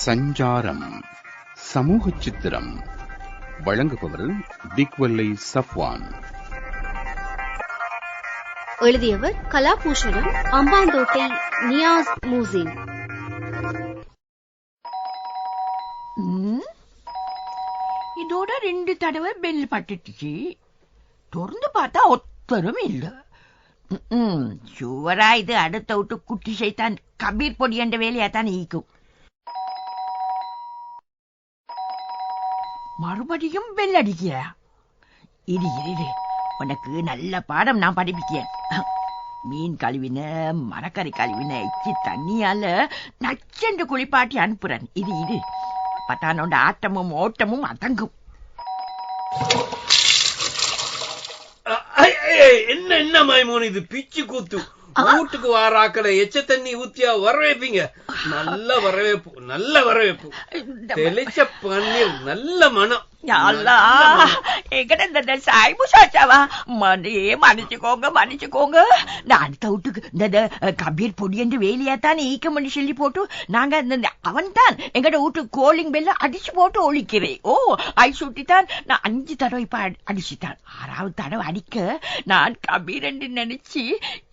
சஞ்சாரம் சமூக சித்திரம் வழங்குபவர் திக்வல்லை சஃப்வான். எழுதியவர் கலாபூஷணம் அம்பாந்தோட்டை நியாஸ் மூசின்? இதோட ரெண்டு தடவை பெல் பட்டுச்சு திறந்து பார்த்தா ஒத்தரும் இல்ல. சுவரா இது அடுத்த விட்டு குட்டி சைத்தான் கபீர் பொடி என்ற வேலையா தான் ஈக்கும். மறுபடியும் பெல் அடிக்கிறியா இரு இரு, உனக்கு நல்ல பாடம் நான் படிப்பிக்கேன் மீன் கழுவின மரக்கறி கழுவின எச்சி தண்ணியால நச்சென்று குளிப்பாட்டி அனுப்புறேன். இது இது பட்டானோட ஆட்டமும் ஓட்டமும் அதங்கும் என்ன என்ன மாய்மோன் இது பிச்சு கூத்து. வீட்டுக்கு வாராக்களை எச்ச தண்ணி ஊத்தியா வரவேப்பீங்க நல்ல வரவேப்பு நல்ல வரவேப்பு தெளிச்ச பன்னீர் நல்ல மனம். யா அல்லாஹ், எங்கட இந்த இந்த சாய்பு சாச்சாவா மணி மன்னிச்சுக்கோங்க மன்னிச்சுக்கோங்க நான் அடுத்த வீட்டுக்கு இந்த கபீர் பொடி என்று வேலையா தான் ஈக்கமணி சொல்லி போட்டு நாங்க இந்த அவன் தான் எங்கட வீட்டு கோலிங் பெல்ல அடிச்சு போட்டு ஒழிக்கிறேன் ஓ ஐ சுட்டி தான் நான் அஞ்சு தடவை இப்ப அடி- அடிச்சுட்டான் ஆறாவது தடவை அடிக்க நான் கபீர் என்று நினைச்சு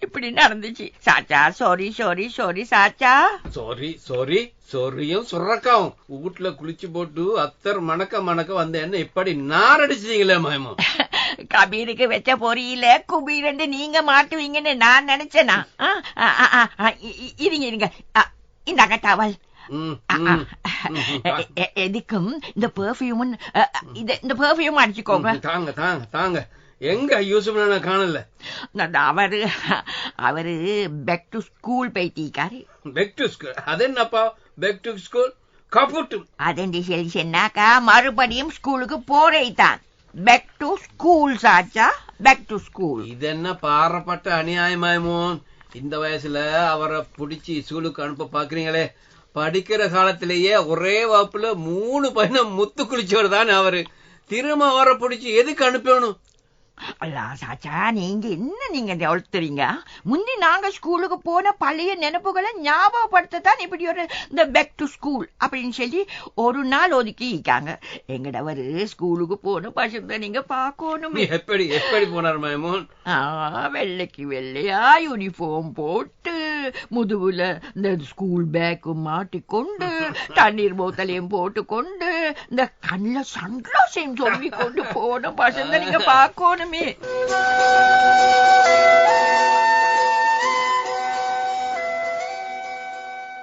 இப்படி நடந்துச்சு சாச்சா சாரி சாரி சாரி சாச்சா சாரி சாரி சொரியும் சுரக்காவும். வீட்டுல குளிச்சு போட்டு அத்தர் மணக்க மணக்க வந்த என்ன இப்படி நார் அடிச்சீங்களே மைமோன் கபீருக்கு வச்ச பொரியில குபீரண்டு நீங்க மாட்டுவீங்கன்னு நான் நினைச்சேனா? இருங்க இருங்க. இந்தாங்க டவல் எதுக்கும்? இந்த பெர்ஃபியூம் இந்த பெர்ஃபியூம் அடிச்சுக்கோங்க. தாங்க தாங்க தாங்க. எங்க யூசுப் நானா காணல. அவரு. அவரு பேக் டு ஸ்கூல் போயிட்டீக்காரு பெக் டு ஸ்கூல் அது என்னப்பா? பெக் டு ஸ்கூல் கப்புட்டு அதென்று சொல்லி சொன்னாக்கா மறுபடியும் ஸ்கூலுக்கு போறேதான். பேக் டு ஸ்கூல் சாச்சா? பேக் டு ஸ்கூல் இது என்ன பாறப்பட்ட அநியாயமாயமோன் இந்த வயசுல அவரை பிடிச்சி ஸ்கூலுக்கு அனுப்ப பாக்குறீங்களே. படிக்கிற காலத்திலேயே ஒரே வகுப்புல மூணு பையனை முத்து குளிச்சவர் தான் அவரு. திரும்ப அவரை பிடிச்சி எதுக்கு அனுப்பணும்? அல்லா சாச்சா நீங்க என்ன நீங்க ஒழுத்துறீங்க முந்தி நாங்க ஸ்கூலுக்கு போன பழைய நினைப்புகளை ஞாபகப்படுத்தத்தான் இப்படி ஒரு இந்த பேக் டு ஸ்கூல் அப்படின்னு சொல்லி ஒரு நாள் ஒதுக்கி இருக்காங்க எங்கடவரு ஸ்கூலுக்கு போன பசங்க நீங்க பார்க்கணுமே. எப்படி எப்படி போனார் மயமோன் ஆ, வெள்ளைக்கு வெள்ளையா யூனிஃபார்ம் போட்டு முதுகுல இந்த ஸ்கூல் பேக்கும் மாட்டிக்கொண்டு தண்ணீர் போத்தலையும் போட்டுக்கொண்டு இந்த கண்ணுல சன்கிளாஸையும் சொல்லி கொண்டு போன பசங்க நீங்க பார்க்கணுமே.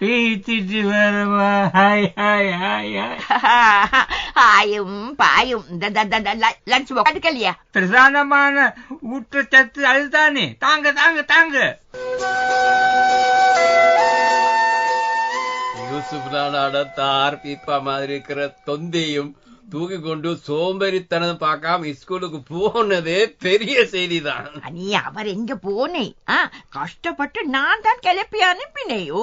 பேத்திட்டு வரவா. ஹாய் ஹாய் ஹாய் ஆயும் பாயும். இந்த லஞ்ச் பாக்ஸ் எடுக்கலையா? பிரதானமான ஊட்டச்சத்து அதுதானே. தாங்க தாங்க தாங்க. யூசுப் தார் பீப்பா மாதிரி இருக்கிற தொந்தையும் தூக்கி கொண்டு சோம்பேறித்தனம் பார்க்காம ஸ்கூலுக்கு போனதே பெரிய செய்திதான். நீ அவர் எங்க போனே? கஷ்டப்பட்டு நான் தான் கிளப்பி அனுப்பினேன் ஓ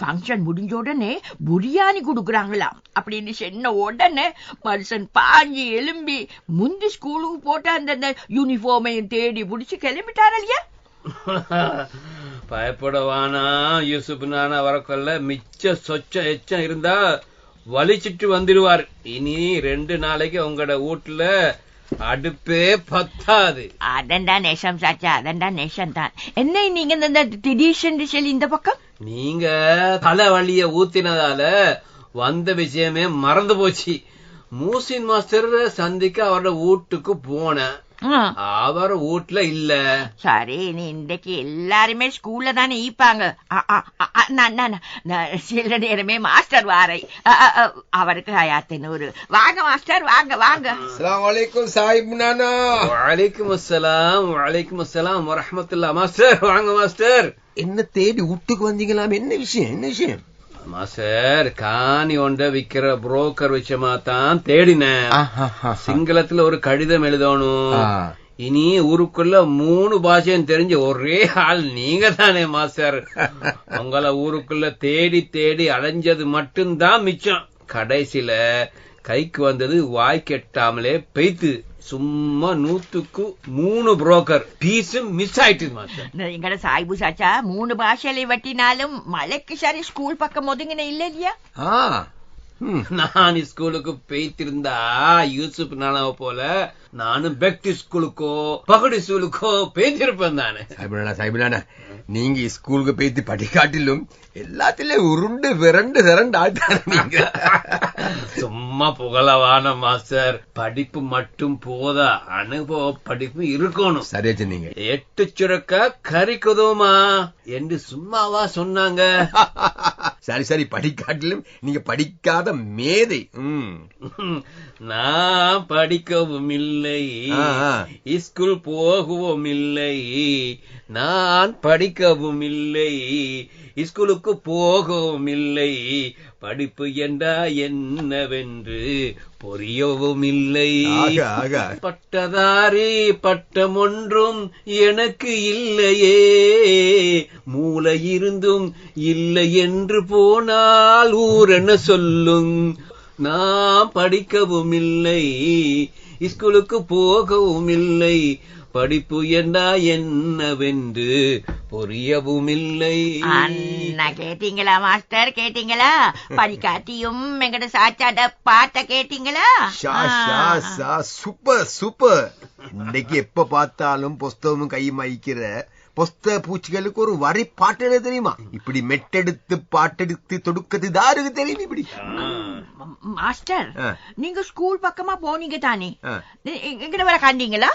ஃபங்க்ஷன் முடிஞ்ச உடனே பிரியாணி கொடுக்குறாங்களாம். அப்படின்னு சொன்ன உடனே மனுஷன் பாஞ்சி எலும்பி முந்தி ஸ்கூலுக்கு போட்ட அந்த யூனிஃபார்மையும் தேடி பிடிச்சி கிளம்பிட்டார் இல்லையா? பயப்படவானா யூசுப் நானா வரக்கொள்ள மிச்ச சொச்சம் எச்சம் இருந்தா வலிச்சிட்டு வந்துடுவார் இனி ரெண்டு நாளைக்கு உங்களோட வீட்டுல அடுப்பே பத்தாது. அதண்டா நெஷம் சாச்சா அதண்டா நெஷம் தான் என்ன நீங்க இந்த- திடீஷன் சொல்லி இந்த பக்கம்? நீங்க தலைவலிய ஊத்தினதால வந்த விஷயமே மறந்து போச்சு. மூசின் மாஸ்டர் சந்திக்க அவரோட வீட்டுக்கு போனேன். அவர் வீட்டுல இல்ல சரி நீ இன்றைக்கு எல்லாருமே ஸ்கூல்ல தானே ஈப்பாங்க சில நேரமே மாஸ்டர் வாரை அவருக்கு ஹயாத்தினூறு வாங்க மாஸ்டர் வாங்க வாங்க அஸ்ஸலாமு அலைக்கும் சாஹிப் நானா வலைக்கும் அஸ்ஸலாம் வலைக்கும் அஸ்ஸலாம் வரஹமத்துல்லா மாஸ்டர் வாங்க மாஸ்டர் என்ன தேடி வீட்டுக்கு வந்தீங்களாம் என்ன விஷயம் என்ன விஷயம் மாஸ்டர் காணி ஒண்ட விக்கிற புரோக்கர் விஷயமா தான் தேடினேன். சிங்களத்துல ஒரு கடிதம் எழுதணும். இனி ஊருக்குள்ள மூணு பாஷையும் தெரிஞ்ச ஒரே ஆள் நீங்க தானே மாஸ்டர் உங்கள ஊருக்குள்ள தேடி தேடி அலைஞ்சது மட்டும்தான் மிச்சம். கடைசியில கைக்கு வந்தது வாய் கெட்டாமலே பெய்த்து. சும்மா நூத்துக்கு மூணு புரோக்கர் பீஸும் மிஸ் ஆயிட்டு மாஸ்டர். எங்கட சாய்பு சாச்சா மூணு பாஷையில வெட்டினாலும் மலைக்கு சரி ஸ்கூல் பக்கம் ஒதுங்கின இல்ல இல்லையா. நான் ஸ்கூலுக்கு போய்த்திருந்தா யூசுப் நானாவ போல நானும் பெக்டி ஸ்கூலுக்கோ பகடி ஸ்கூலுக்கோ பேய்த்திருப்பேன் தானே சாய்புனானா சாய்புனானா நீங்க ஸ்கூலுக்கு போயிட்டு படிக்காட்டிலும் எல்லாத்திலயும் உருண்டு விரண்டு திரண்டு ஆள்தானே நீங்க. சும்மா புகழவான மாஸ்டர் படிப்பு மட்டும் போதா அனுபவ படிப்பு இருக்கணும். சரியா சொன்னீங்க எட்டு சுரக்கா கறிக்குதோமா என்று சும்மாவா சொன்னாங்க. சரி சரி படிக்காட்டிலும் நீங்க படிக்காத மேதை. நான் படிக்கவும் இல்லை. ஆ. ஸ்கூல் போகவும் இல்லை நான் படிக்கவும் இல்லை ஸ்கூலுக்கு போகவும் இல்லை படிப்பு என்றா என்னவென்று புரியவும் இல்லை. பட்டதாரி பட்டம் ஒன்றும் எனக்கு இல்லையே. மூளை இருந்தும் இல்லை என்று போனால் ஊர் என்ன சொல்லும். நான் படிக்கவும் இல்லை ஸ்கூலுக்கு போகவும் இல்லை படிப்பு என்றா என்னவென்று புரியவும் இல்லை அண்ணா கேட்டீங்களா மாஸ்டர்? கேட்டீங்களா? படிக்காட்டியும் எங்கட சாச்சாட பாட்ட கேட்டீங்களா? Super super. இன்னைக்கு எப்ப பார்த்தாலும் புஸ்தகமும் கை மயிக்கிற புஸ்தக பூச்சிகளுக்கு ஒரு வரி பாட்டு எழுத தெரியுமா? இப்படி மெட்டெடுத்து பாட்டெடுத்து தொடுக்கிறது தாருக்கு தெரியும் இப்படி? மாஸ்டர். நீங்க ஸ்கூல் பக்கமா போனீங்க தானே? எங்கட வர கண்டீங்களா?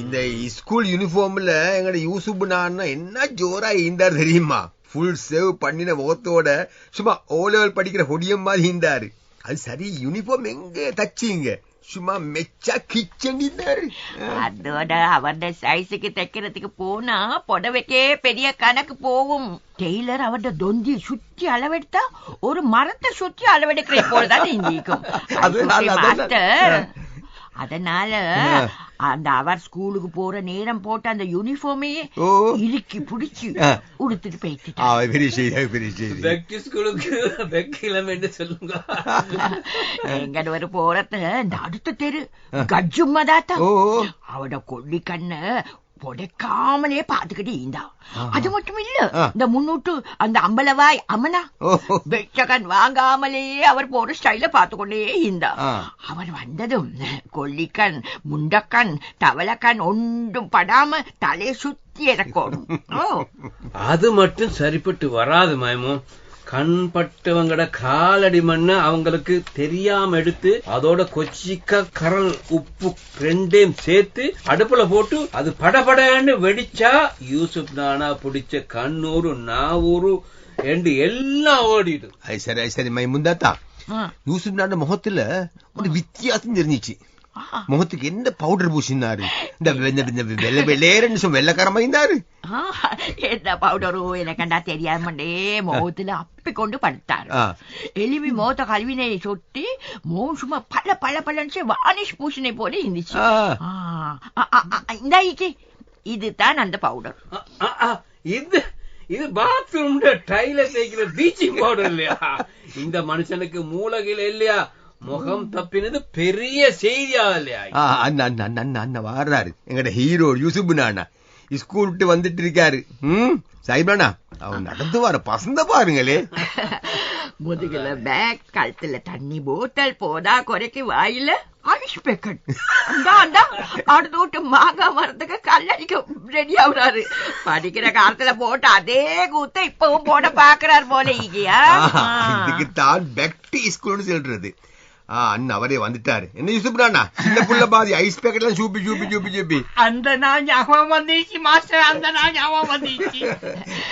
இந்த ஸ்கூல் யூனிஃபார்ம்ல எங்கட யூசுப் நான் என்ன ஜோரா ஈந்தார் தெரியுமா? ஃபுல் சேவ் பண்ணின முகத்தோட சும்மா ஓ லெவல் படிக்கிற ஹொடியம் மாதிரி ஈந்தாரு. அது சரி யூனிஃபார்ம் எங்க தச்சிங்க? சும்மா மெச்சா கிச்சன் இருந்தாரு அதோட அவருடைய சைஸுக்கு தைக்கிறதுக்கு போனா புடவைக்கே பெரிய கணக்கு போகும். டெய்லர் அவருடைய தொந்தி சுற்றி அளவெடுத்தா ஒரு மரத்தை சுற்றி அளவெடுக்கிற போலதான் இந்திக்கும் அதனால. அந்த அவர் ஸ்கூலுக்கு போற நேரம் போட்ட அந்த யூனிஃபார்மையே இறுக்கி பிடிச்சு. உடுத்துட்டு போயிட்டு பெரிய செய்தி பெரிய செய்தி பெக்டி ஸ்கூலுக்கு என்று சொல்லுங்க எங்கட ஒரு போறத இந்த அடுத்த தெரு கஜும்மதாத்தா. அவட கொல்லி கண்ண புடைக்காமலே பாத்துக்கிட்டு இருந்தா. அது மட்டும் இல்ல. இந்த முன்னூட்டு அந்த அம்பலவாய் அமனா ஓ. வெச்சகன் வாங்காமலே அவர் போற ஸ்டைல பார்த்து கொண்டே இருந்தா. அவர் வந்ததும் கொல்லிக்கண் முண்டக்கண் தவளக்கண் ஒன்றும் படாம தலையை சுத்தி இறக்கணும் அது மட்டும் சரிப்பட்டு வராது மயமோ. கண் பட்டவங்கட காலடி மண்ண அவங்களுக்கு தெரியாம எடுத்து அதோட கொச்சிக்க கரல் உப்பு ரெண்டையும் சேர்த்து அடுப்புல போட்டு அது படபடன்னு வெடிச்சா யூசுப் நானா பிடிச்ச கண்ணூரு நாவூரு என்று எல்லாம் ஓடிடும் அது சரி அது சரி மை முந்தாத்தா. யூசுப் நாட முகத்துல ஒரு வித்தியாசம் தெரிஞ்சிச்சு. முகத்துக்கு என்ன பவுடர் பூசினாரு? இந்த வெள்ளை வெள்ளையரன்னு சொல் வெள்ளக்காரமா இருந்தாரு என்ன பவுடரோ எனக்கண்டா தெரியாமண்டே முகத்துல அப்பி கொண்டு படுத்தாரு. எலிவி முகத்த கல்வினை சொட்டி முகம் சும்மா பல பல பலன்னு வானிஷ் பூசினை போல இருந்துச்சு. இந்தா இதுதான் அந்த பவுடர் இது இது பாத்ரூம்ல டைல தேய்க்கிற பீச்சிங் பவுடர் இல்லையா? இந்த மனுஷனுக்கு மூலகில இல்லையா? முகம் தப்பினது பெரிய செய்தியா இல்லையா அண்ணா அண்ணா அண்ணா அண்ணா வாடுறாரு எங்கட ஹீரோ யூசுப் நானா ஸ்கூல் விட்டு வந்துட்டு இருக்காரு ம்? சாயிபானா அவன் நடந்து வர பசந்த பாருங்களே. முதுகுல பேக் கழுத்துல தண்ணி போத்தல் போதா குறைக்கு வாயில ஐஸ் பேக்கெட் அடுத்த விட்டு மாங்காய் மரத்துக்கு கல்லடிக்க ரெடி ஆகுறாரு. படிக்கிற காலத்துல போட்டு அதே கூத்த இப்பவும் போட பாக்குறாரு போல ஈகியா இதுக்கு தான் பெக்டி ஸ்கூல்னு சொல்றது. அண்ணா அவரே வந்துட்டாரு. என்ன யூசுப் நானா? சின்ன புள்ள பாதி ஐஸ் பேக்கெட் எல்லாம் சூப்பி சூப்பி சூப்பி சூப்பி. அந்த நாள் ஞாபகம் வந்துச்சு மாஸ்டர் அந்த நாள் ஞாபகம் வந்துச்சு.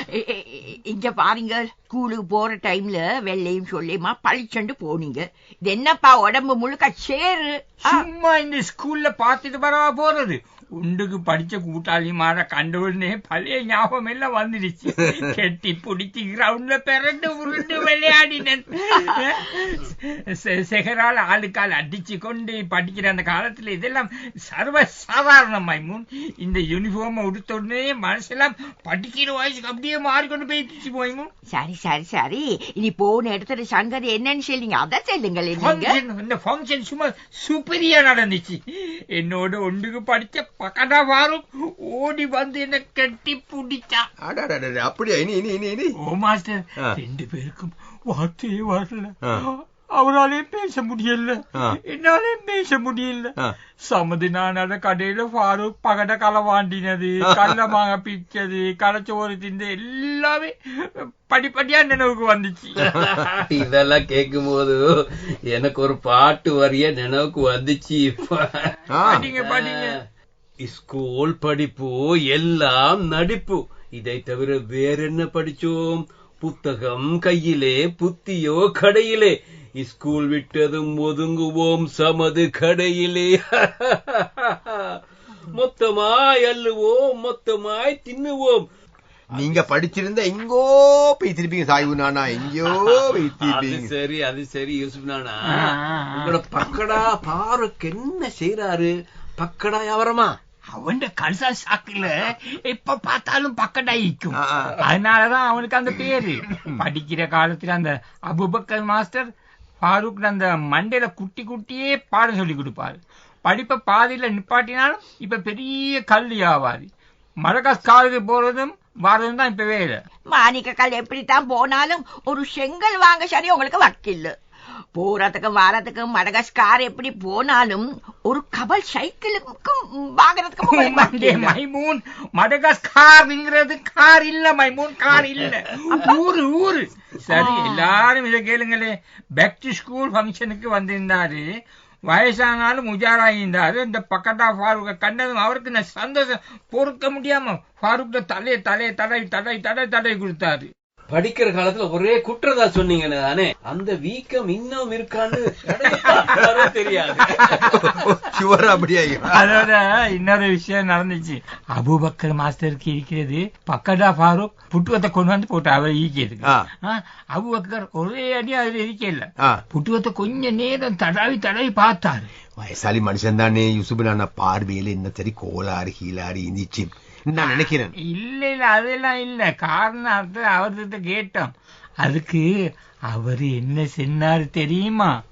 இங்க பாருங்க ஸ்கூலுக்கு போற டைம்ல வெள்ளையும் சொல்லியுமா பழிச்சண்டு போனீங்க. இது என்னப்பா உடம்பு முழுக்க சேரு சும்மா இந்த ஸ்கூல்ல பாத்துட்டு வரவா போறது? உண்டுக்கு படிச்ச கூட்டாளி மாற கண்ட உடனே பழைய ஞாபகம் எல்லாம் வந்துடுச்சு. கெட்டி பிடிச்சி கிரவுண்ட்ல பிறண்டு உருண்டு விளையாடினேன். செகரால் ஆளுக்கால் அடிச்சு கொண்டு படிக்கிற அந்த காலத்துல இதெல்லாம் சர்வ சாதாரண மைமூன் இந்த யூனிஃபார்ம் உடுத்த உடனே மனசெல்லாம் படிக்கிற வயசுக்கு அப்படியே மாறிக்கொண்டு போயிடுச்சு மைமூன் சரி சரி சரி. இனி போன இடத்துல சங்கதி என்னன்னு சொல்லிங்க. அதை சொல்லுங்கள் இந்த ஃபங்க்ஷன் சும்மா சூப்பரியா நடந்துச்சு. என்னோட ஒன்றுக்கு படிச்ச பக்கடா வாரும். ஓடி வந்து என்ன கட்டி பிடிச்சா. அப்படியா? இனி இனி இனி இனி. Oh master. ரெண்டு பேருக்கும் வார்த்தையே வரல. ஆ. அவராலே பேச முடியல. என்னாலே பேச முடியல. சமது நான் கடையில ஃபாரூக் பகட களை வாண்டினது கள்ளமாக பிச்சது களைச்சோறு திந்து எல்லாமே படிப்படியா நினைவுக்கு வந்துச்சு. இதெல்லாம் கேட்கும் போது எனக்கு ஒரு பாட்டு வரிய நினைவுக்கு வந்துச்சு. படிங்க படிங்க. ஸ்கூல் படிப்பு எல்லாம் நடிப்பு. இதை தவிர வேற என்ன படிச்சோம்? புத்தகம் கையிலே புத்தியோ கடையிலே. ஸ்கூல் விட்டதும் ஒதுங்குவோம் சமது கடையிலே. மொத்தமாய் அள்ளுவோம் மொத்தமாய் தின்னுவோம். நீங்க படிச்சிருந்தா எங்கோ போய் திருப்பீங்க சாய்வு நானா? எங்கேயோ போய் அது திருப்பீங்க. சரி அது சரி யூசுப் நானா. உங்களோட பக்கடா பாருக்கு என்ன செய்யறாரு பக்கடா வியாபாரமா? அவன் கல்சா சாக்குல எப்ப பார்த்தாலும் பக்கடாயிக்கும் ஆ, ஆ. அதனாலதான் அவனுக்கு அந்த பேரு. படிக்கிற காலத்துல அந்த அபுபக்கர் மாஸ்டர் ஃபாரூக் அந்த மண்டையில குட்டி குட்டியே பாடம் சொல்லி கொடுப்பாரு. படிப்பை பாதியில நிப்பாட்டினாலும் இப்ப பெரிய கல்வி வியாபாரி மடகாஸ்காருக்கு போறதும் வரதும் தான் இப்ப வேலை கல் எப்படித்தான் போனாலும் ஒரு செங்கல் வாங்க சரி உங்களுக்கு வக்கில்லை. போறதுக்கும் வாரத்துக்கும் மடகஸ்கார் எப்படி போனாலும் ஒரு கபல் சைக்கிளுக்கும் வக்கில்ல. மைமூன் மடகாஸ்கார்ங்கிறது கார் இல்ல மைமூன் கார் இல்ல. ஊரு ஊரு. சரி எல்லாரும் இதை கேளுங்களே. பேக் டு ஸ்கூல் ஃபங்க்ஷனுக்கு வந்திருந்தாரு. வயசானாலும் உஜாராயிருந்தாரு. இந்த பக்கத்தா ஃபாரூக்க கண்டதும் அவருக்கு நான் சந்தோஷம். பொறுக்க முடியாம ஃபாரூக் தலையை தலையை தடை தடை தடை தடை கொடுத்தாரு. படிக்கிற காலத்துல ஒரே குற்றதா சொன்னீங்க தானே. அந்த வீக்கம் இன்னும் இருக்கான்னு தெரியாது. அதோட இன்னொரு விஷயம் நடந்துச்சு. அபூபக்கர் மாஸ்டருக்கு இருக்கிறது பக்கடா ஃபாரூக் புட்டுவத்தை கொண்டு வந்து போட்டு அவர். ஆ, அபூபக்கர் ஒரே அடி அதுல இருக்கல. புட்டுவத்தை கொஞ்ச நேரம் தடவி தடவி பார்த்தாரு. வயசாலி மனுஷன் தானே யூசுப் நானா பார்வையில என்ன சரி கோளாறு கீழாறு இந்திச்சு நான் நினைக்கிறேன். இல்ல இல்ல அதெல்லாம் இல்ல. காரணத்தை அவர்கிட்ட கேட்டோம். அதுக்கு அவரு என்ன சொன்னாரு தெரியுமா?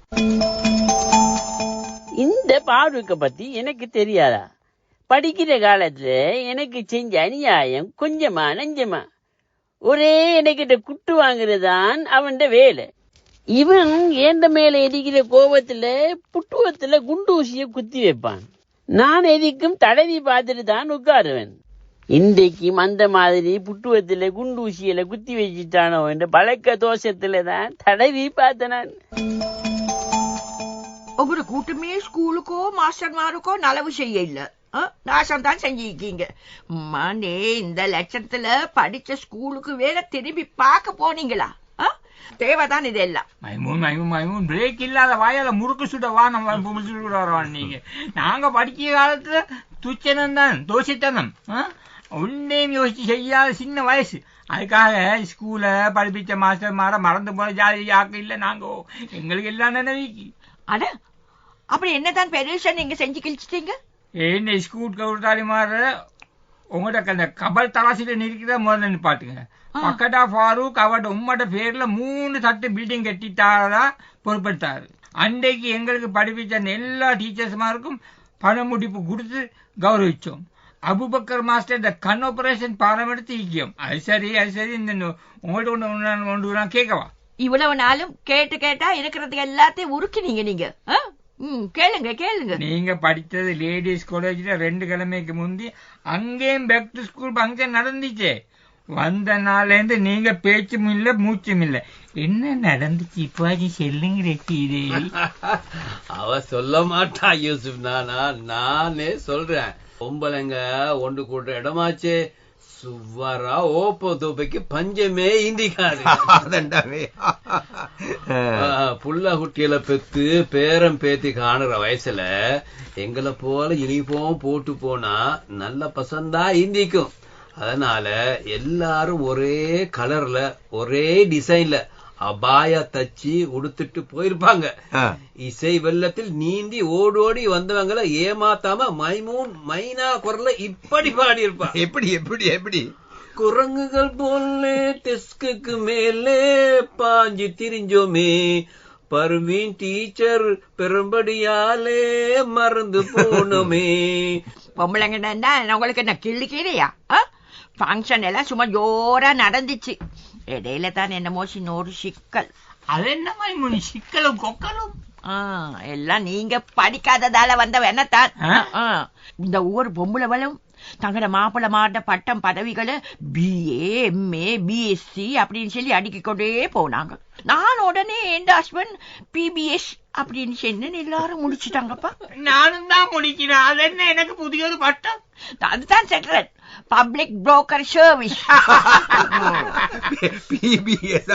இந்த பாடுக்க பத்தி எனக்கு தெரியாதா? படிக்கிற காலத்துல எனக்கு செஞ்ச அநியாயம் கொஞ்சமா நஞ்சமா. ஒரே எனக்கிட்ட குட்டு வாங்குறதுதான் அவன் வேலை. இவன் ஏந்த மேல எரிக்கிற கோபத்துல புட்டுவத்துல குண்டு ஊசிய குத்தி வைப்பான். நான் எதிக்கும் தடவி பார்த்துட்டு தான் உட்காருவேன். இன்றைக்கும் அந்த மாதிரி புட்டுவத்துல குண்டு ஊசியில குத்தி வச்சிட்டானோ என்ற பழக்க தோஷத்துல தான் தடவி பார்த்தேன் நான் உங்களோட கூட்டமே ஸ்கூலுக்கோ மாஸ்டர்மாருக்கோ நலவு செய்ய இல்ல. நாசம் தான் செஞ்சிருக்கீங்க. மாண்டே இந்த லட்சத்துல படிச்ச ஸ்கூலுக்கு வேற திரும்பி பார்க்க போனீங்களா? தேவைதான் இதெல்லாம். மைமூன் மைமூன் மைமூன் பிரேக் இல்லாத வாயால முறுக்கு சுட வா நம்ம முடிச்சு சுட வரவான் நீங்க. நாங்க படிக்கிற காலத்துல துச்சனம் தான் தோஷத்தனம் ஒன்றையும் யோசிச்சு செய்யாத சின்ன வயசு. அதுக்காக ஸ்கூல படிப்பிச்ச மாஸ்டர் மாற மறந்து போன ஜாதி யாக்கு இல்ல நாங்க. எங்களுக்கு எல்லாம் நினைவிக்கு அட அப்படி என்னதான் பெருசா நீங்க செஞ்சு கிழிச்சிட்டீங்க? என்ன ஸ்கூல் கவுட்டாரி மாற உங்கள்ட்ட அந்த கபல் தராசில நிற்கிறத முதல்ல நிப்பாட்டுங்க பக்கடா ஃபாரூக் அவட உம்மட பேர்ல மூணு தட்டு பில்டிங் கட்டிட்டாரா பொறுப்பெடுத்தாரு அன்றைக்கு எங்களுக்கு படிப்பிச்ச எல்லா டீச்சர்ஸ்மாருக்கும் பண முடிப்பு கொடுத்து கௌரவிச்சோம். அபுபக்கர் மாஸ்டர் இந்த கண் ஆபரேஷன் பாடம் எடுத்து ஈக்கியம் அது சரி அது சரி இந்த உங்கள்ட்ட ஒன்று ஒன்று ஒன்று நான் கேட்கவா இவ்வளவு நாளும் கேட்டு கேட்டா இருக்கிறதுக்கு எல்லாத்தையும் உருக்கினீங்க நீங்க கேளுங்க கேளுங்க நீங்க படித்தது லேடிஸ் காலேஜ்ல ரெண்டு கிழமைக்கு முந்தி அங்கேயும் பேக் டு ஸ்கூல் ஃபங்க்ஷன் நடந்துச்சே வந்த நாள்ல இருந்து நீங்க பேச்சும் இல்ல மூச்சும் இல்ல என்ன நடந்துச்சு இப்போ செல்லுங்க அவ சொல்ல மாட்டா யூசுப் நானா நானே சொல்றேன் பொம்பளைங்க ஒன்று கூடுற இடமாச்சே. சுவரா ஓப்போ தூப்பைக்கு பஞ்சமே இந்திக்காது. புள்ள குட்டியில பெத்து பேரம் பேத்தி காணுற வயசுல எங்களை போல யூனிஃபார்ம் போட்டு போனா நல்ல பசந்தா இந்திக்கும். அதனால எல்லாரும் ஒரே கலர்ல ஒரே டிசைன்ல அபாயா தச்சு உடுத்துட்டு போயிருப்பாங்க. இசை வெள்ளத்தில் நீந்தி ஓடோடி வந்தவங்கள ஏமாத்தாம மைமூன் மைனா குரல்ல இப்படி பாடி இருப்பா எப்படி எப்படி எப்படி? குரங்குகள் போல டெஸ்குக்கு மேலே பாஞ்சு திரிஞ்சோமே. பர்வீன் டீச்சர் பெரும்படியாலே மறந்து போனோமே. பொம்பளைங்கன்னா உங்களுக்கு என்ன கிள்ளி கீரையா ஃபங்க்ஷன் எல்லாம் சும்மா ஜோரா நடந்துச்சு. இடையில தான் என்னமோ சின்ன ஒரு சிக்கல் அது என்ன மைமுனி சிக்கலும் கொக்கலும் எல்லாம் நீங்க படிக்காததால வந்த வேணத்தான் இந்த ஒவ்வொரு பொம்பளைவளும் தங்களோட மாப்பிள்ள மாட்ட பட்டம் பதவிகளை பிஏ எம்ஏ பிஎஸ்சி அப்படின்னு சொல்லி அடுக்கிக் கொண்டே போனாங்க நான் உடனே என் ஹஸ்பண்ட் பிபிஎஸ் அப்படின்னு சொன்னேன் எல்லாரும் முடிச்சுட்டாங்கப்பா நானும் தான் முடிக்கிறேன் அது என்ன எனக்கு புதிய ஒரு பட்டம் அதுதான் secret public broker service PBS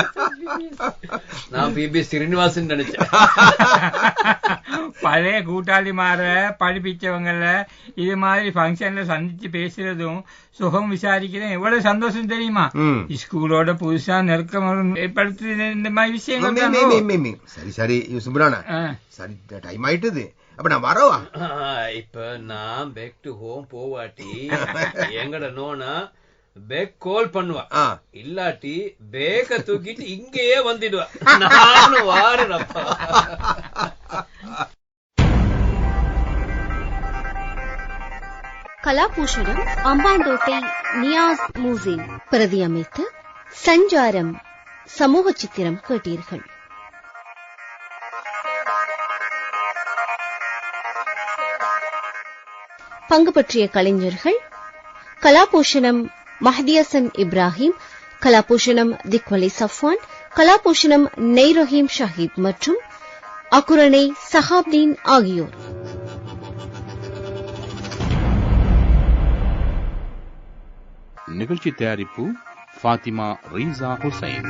நான் பிபி ஸ்ரீனிவாசன் நினைச்சேன். பழைய கூட்டாளிமார படிப்பிச்சவங்கள இது மாதிரி ஃபங்க்ஷன்ல சந்திச்சு பேசுறதும் சுகம் விசாரிக்கிறதும் எவ்வளவு சந்தோஷம் தெரியுமா. ஸ்கூலோட புதுசா நெருக்கம் ஏற்படுத்து இந்த மாதிரி விஷயங்கள்? சரி சரி சுப்ரானா. சரி டைம் ஆயிட்டுது. அப்ப நான் வரவா? இப்ப நான் பேக் டு ஹோம் போவாட்டி எங்கட நோனா பேக் கால் பண்ணுவா. இல்லாட்டி பேக்க தூக்கிட்டு இங்கேயே வந்துடுவா. நானும் வாரேனப்பா கலாபூஷணம் அம்பாந்தோட்டை நியாஸ் மூசின் பிரதியமைத்து சஞ்சாரம் சமூக சித்திரம் கேட்டீர்கள். பங்கு பற்றிய கலைஞர்கள் கலாபூஷணம் மஹதியசன் இப்ராஹிம் கலாபூஷணம் திக்வலி சஃப்வான் கலாபூஷணம் நெய்ரஹீம் ஷஹீப் மற்றும் அக்குரணை சஹாப்தீன் ஆகியோர் நிகழ்ச்சி தயாரிப்பு ஃபாத்திமா ரீசா ஹுசைன்